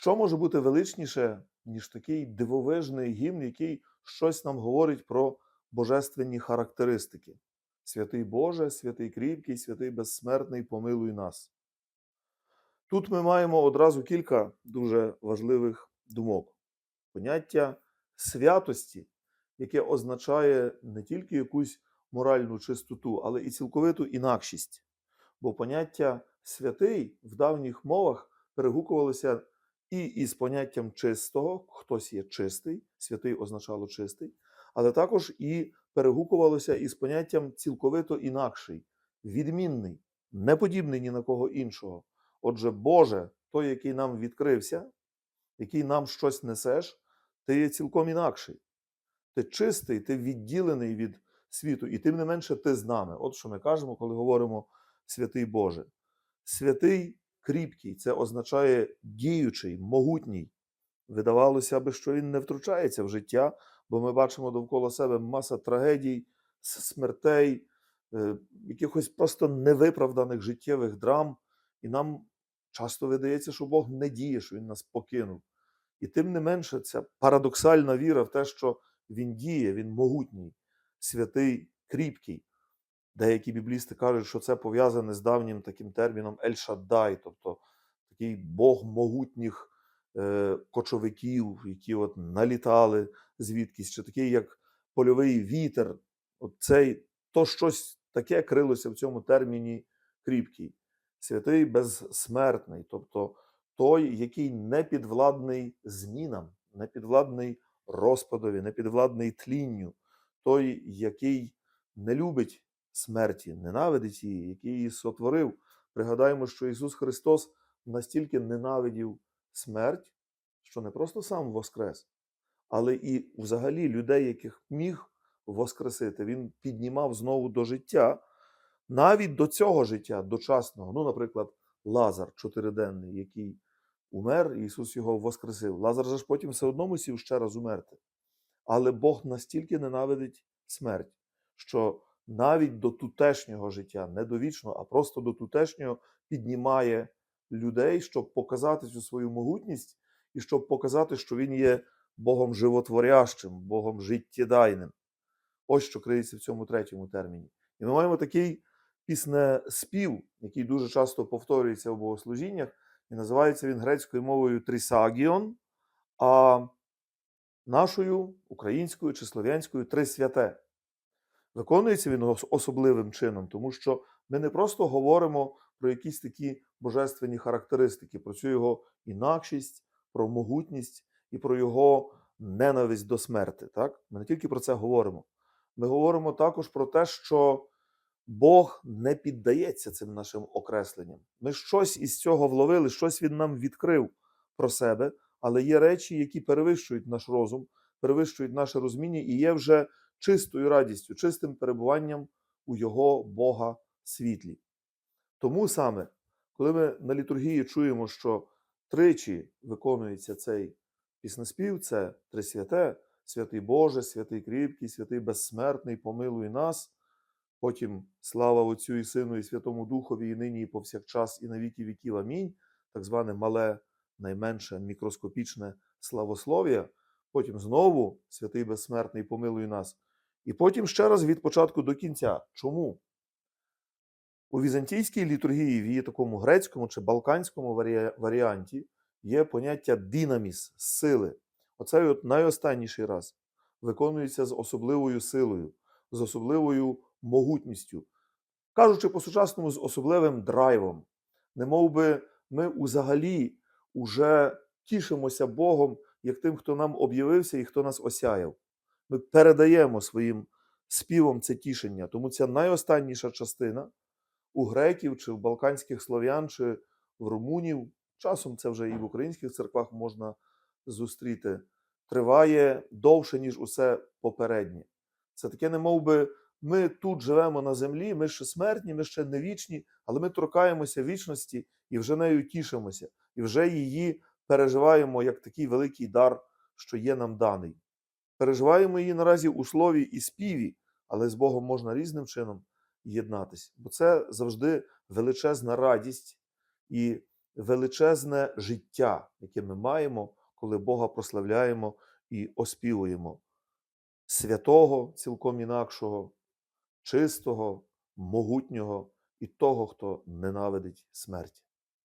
Що може бути величніше, ніж такий дивовижний гімн, який щось нам говорить про божественні характеристики? Святий Боже, святий кріпкий, святий безсмертний, помилуй нас. Тут ми маємо одразу кілька дуже важливих думок. Поняття святості, яке означає не тільки якусь моральну чистоту, але і цілковиту інакшість. Бо поняття святий в давніх мовах перегукувалося і із поняттям чистого, хтось є чистий, святий означало чистий, але також і перегукувалося із поняттям цілковито інакший, відмінний, не подібний ні на кого іншого. Отже, Боже, той, який нам відкрився, який нам щось несеш, ти є цілком інакший. Ти чистий, ти відділений від світу, і тим не менше ти з нами. От що ми кажемо, коли говоримо святий Боже. Святий кріпкий це означає діючий, могутній. Видавалося би, що він не втручається в життя, бо ми бачимо довкола себе маса трагедій, смертей, е, якихось просто невиправданих життєвих драм. І нам часто видається, що Бог не діє, що Він нас покинув. І тим не менше, ця парадоксальна віра в те, що Він діє, Він могутній, святий, кріпкий. Деякі біблісти кажуть, що це пов'язане з давнім таким терміном Ель-Шаддай, тобто такий Бог могутніх е, кочовиків, які от налітали звідкись, чи такий як польовий вітер. От цей, то щось таке крилося в цьому терміні кріпкий. Святий безсмертний, тобто той, який не підвладний змінам, не підвладний розпадові, не підвладний тлінню, той, який не любить смерті, ненавидить її, який її сотворив. Пригадаємо, що Ісус Христос настільки ненавидів смерть, що не просто сам воскрес, але і взагалі людей, яких міг воскресити, Він піднімав знову до життя, навіть до цього життя, дочасного. Ну, наприклад, Лазар чотириденний, який умер, і Ісус його воскресив. Лазар же ж потім все одно мусів ще раз умерти. Але Бог настільки ненавидить смерть, що навіть до тутешнього життя, не до вічного, а просто до тутешнього піднімає людей, щоб показати цю свою могутність і щоб показати, що він є Богом животворящим, Богом життєдайним. Ось що криється в цьому третьому терміні. І ми маємо такий піснеспів, який дуже часто повторюється в богослужіннях, і називається він грецькою мовою трисагіон, а нашою українською чи слов'янською трисвяте. Виконується він особливим чином, тому що ми не просто говоримо про якісь такі божественні характеристики, про цю його інакшість, про могутність і про його ненависть до смерти. Так? Ми не тільки про це говоримо. Ми говоримо також про те, що Бог не піддається цим нашим окресленням. Ми щось із цього вловили, щось він нам відкрив про себе, але є речі, які перевищують наш розум, перевищують наше розуміння і є вже чистою радістю, чистим перебуванням у Його Бога світлі. Тому саме, коли ми на літургії чуємо, що тричі виконується цей піснеспів, це Трисвяте, святий Боже, святий кріпкий, святий безсмертний, помилуй нас. Потім слава Отцю і Сину, і Святому Духові, і нині, і повсякчас, і на віки віків. Амінь. Так зване мале, найменше мікроскопічне славослов'я. Потім знову святий безсмертний, помилуй нас. І потім ще раз від початку до кінця. Чому? У візантійській літургії, в її такому грецькому чи балканському варі- варіанті є поняття динаміс сили. Оцей от найостанніший раз виконується з особливою силою, з особливою могутністю. Кажучи по-сучасному, з особливим драйвом. Не би ми взагалі уже тішимося Богом, як тим, хто нам об'явився і хто нас осяяв. Ми передаємо своїм співом це тішення. Тому ця найостанніша частина у греків чи в балканських слов'ян, чи в румунів, часом це вже і в українських церквах можна зустріти, триває довше, ніж усе попереднє. Це таке, не мов би, ми тут живемо на землі, ми ще смертні, ми ще не вічні, але ми торкаємося вічності і вже нею тішимося, і вже її переживаємо як такий великий дар, що є нам даний. Переживаємо її наразі у слові і співі, але з Богом можна різним чином єднатися. Бо це завжди величезна радість і величезне життя, яке ми маємо, коли Бога прославляємо і оспівуємо. Святого, цілком інакшого, чистого, могутнього і того, хто ненавидить смерть.